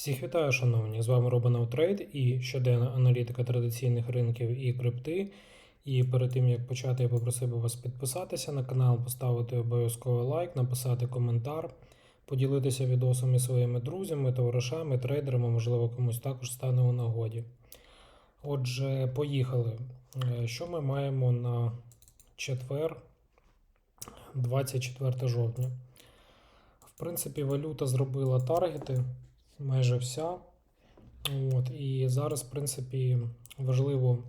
Всіх вітаю, шановні! З вами Робин Трейд і щоденна аналітика традиційних ринків і крипти. І перед тим як почати, я попросив би вас підписатися на канал, поставити обов'язково лайк, написати коментар, поділитися відосами своїми друзями, товаришами, трейдерами, можливо, комусь також стане у нагоді. Отже, поїхали. Е, Що ми маємо на четвер, 24 жовтня? В принципі, валюта зробила таргети майже вся. От, і зараз, в принципі, важливо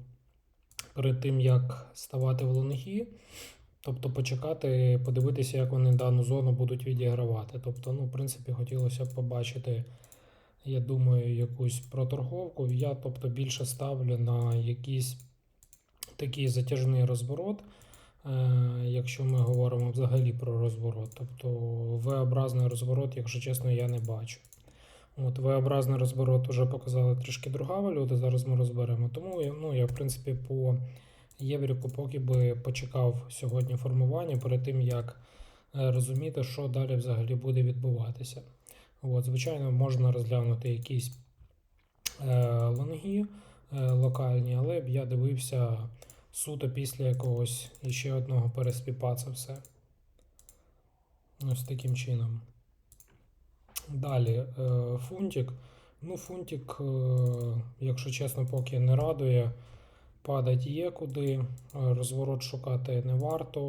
перед тим, як ставати в лонги, тобто почекати, подивитися, як вони дану зону будуть відігравати. Тобто, ну, в принципі, хотілося б побачити, я думаю, якусь проторговку. Я тобто, більше ставлю на якийсь такий затяжний розворот. е, Якщо ми говоримо взагалі про розворот, тобто V-образний розворот, якщо чесно, я не бачу. От V-образний розворот вже показала трішки друга валюта, зараз ми розберемо. Тому ну, я, в принципі, по євріку поки би почекав сьогодні формування перед тим, як е, розуміти, що далі взагалі буде відбуватися. От, звичайно, можна розглянути якісь е, лонги е, локальні, але б я дивився суто після якогось іще одного переспіпа це все. Ось таким чином. Далі, е, фунтик. Ну, фунтик, е, якщо чесно, поки не радує. Падать є куди, е, розворот шукати не варто,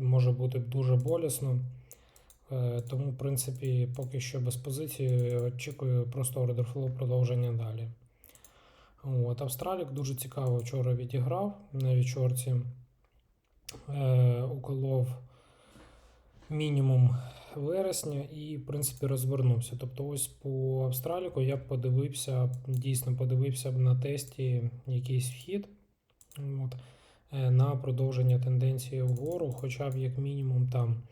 може бути дуже болісно. Тому, в принципі, поки що без позиції очікую просто flow продовження далі. От, Австралік дуже цікаво вчора відіграв на вічорці. Уколов мінімум вересня і, в принципі, розвернувся. Тобто, ось по Австраліку я б подивився, дійсно подивився б на тесті якийсь вхід от, е, на продовження тенденції вгору, хоча б як мінімум там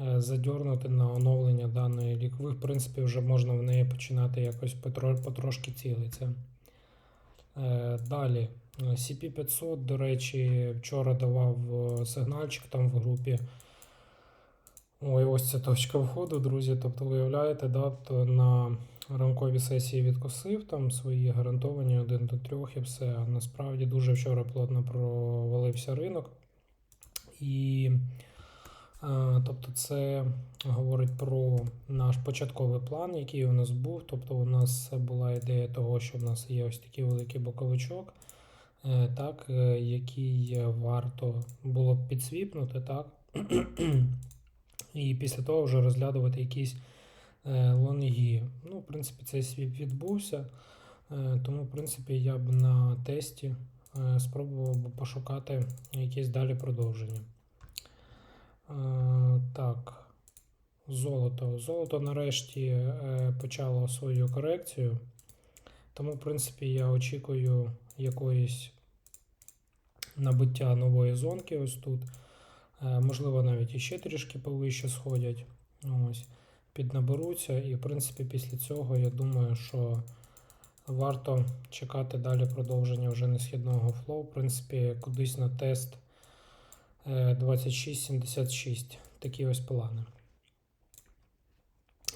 е, задьорнути на оновлення даної лікви. В принципі, вже можна в неї починати якось потро- потрошки цілитися. Е, Далі. е, CP500, до речі, вчора давав сигнальчик там в групі. Ой, ось ця точка входу, друзі. Тобто, виявляєте, да, то на ранковій сесії відкосив там свої гарантовані 1 до 3 і все. Насправді дуже вчора плотно провалився ринок. І е, тобто, це говорить про наш початковий план, який у нас був. Тобто, у нас була ідея того, що в нас є ось такий великий боковичок, е, так, е, який варто було б підсвіпнути, так. І після того вже розглядувати якісь е, лонги. Ну, в принципі, цей свіп відбувся. Е, тому, в принципі, я б на тесті е, спробував би пошукати якісь далі продовження. Так, золото. Золото нарешті почало свою корекцію. Тому, в принципі, я очікую якоїсь набуття нової зонки ось тут. Е, Можливо, навіть іще трішки повище сходять. Ось, піднаберуться. І, в принципі, після цього я думаю, що варто чекати далі продовження вже несхідного флоу. В принципі, кудись на тест е, 2676. Такі ось плани.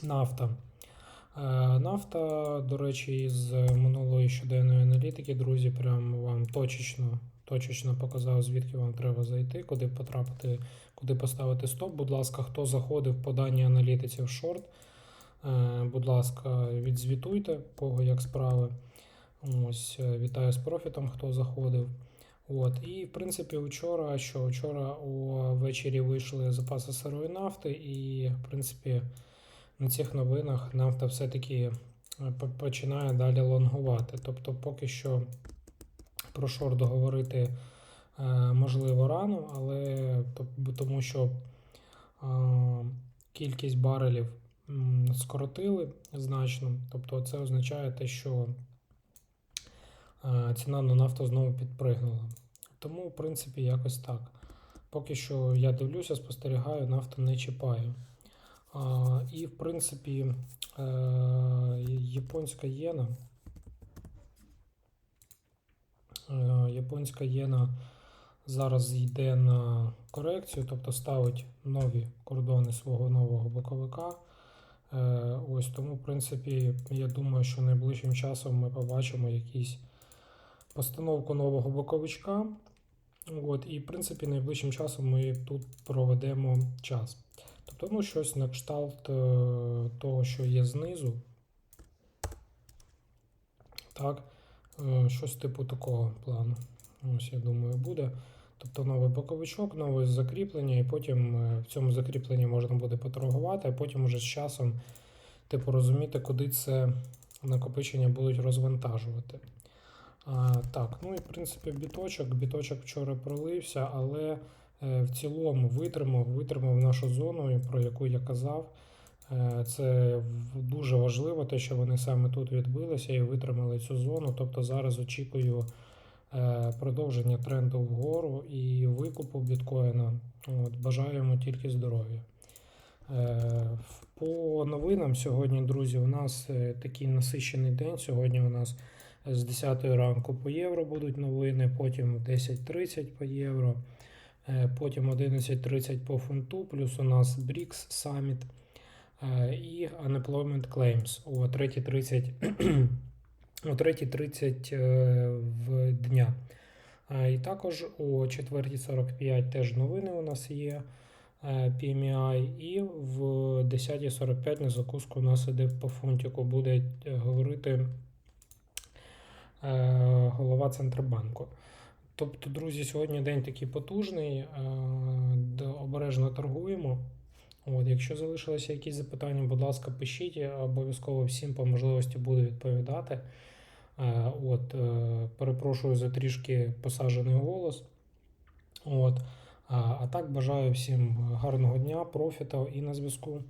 Нафта. Е, Нафта, до речі, з минулої щоденної аналітики, друзі, прям вам точечно, точечно показав, звідки вам треба зайти, куди потрапити, куди поставити стоп. Будь ласка, хто заходив по даній аналітиці в шорт, е, будь ласка, відзвітуйте, кого як справи. Ось, е, вітаю з профітом, хто заходив. От, і в принципі, вчора, що вчора увечері вийшли запаси сирої нафти, і в принципі на цих новинах нафта все-таки е, починає далі лонгувати. Тобто, поки що про шорт говорити е, можливо рано, але тому що кількість барелів скоротили значно. Тобто, це означає те, що е, ціна на нафту знову підпригнула. Тому, в принципі, якось так. Поки що я дивлюся, спостерігаю, нафту не чіпаю. І, в принципі, е, японська єна. Е, японська єна зараз йде на корекцію, тобто ставить нові кордони свого нового боковика. Е, ось тому, в принципі, я думаю, що найближчим часом ми побачимо якісь постановку нового боковичка. От, і, в принципі, найближчим часом ми тут проведемо час. Тобто, ну, щось на кшталт е, того, що є знизу. Так, щось типу такого плану. Ось, я думаю, буде. Тобто новий боковичок, нове закріплення, і потім е, в цьому закріпленні можна буде поторгувати, а потім уже з часом, типу, розуміти, куди це накопичення будуть розвантажувати. А, так, ну і в принципі біточок. Біточок вчора пролився, але е, в цілому витримав, витримав нашу зону, про яку я казав. Е, Це дуже важливо, те, що вони саме тут відбилися і витримали цю зону. Тобто зараз очікую е, продовження тренду вгору і викупу біткоїна. От, бажаємо тільки здоров'я. Е, По новинам сьогодні, друзі, у нас такий насичений день. Сьогодні у нас з 10 ранку по євро будуть новини, потім в 10.30 по євро, потім 11.30 по фунту, плюс у нас Summit е, і Unemployment Claims о 3.30 о 3.30 е, в дня. І також о 4.45 теж новини у нас є е, PMI, і в 10.45 на закуску у нас іде по фунтику буде е, говорити е, голова Центробанку. Тобто, друзі, сьогодні день такий потужний, обережно торгуємо. От, якщо залишилися якісь запитання, будь ласка, пишіть, я обов'язково всім по можливості буду відповідати. Е, От, е, перепрошую за трішки посаджений голос. От, а, а так бажаю всім гарного дня, профіту і на зв'язку.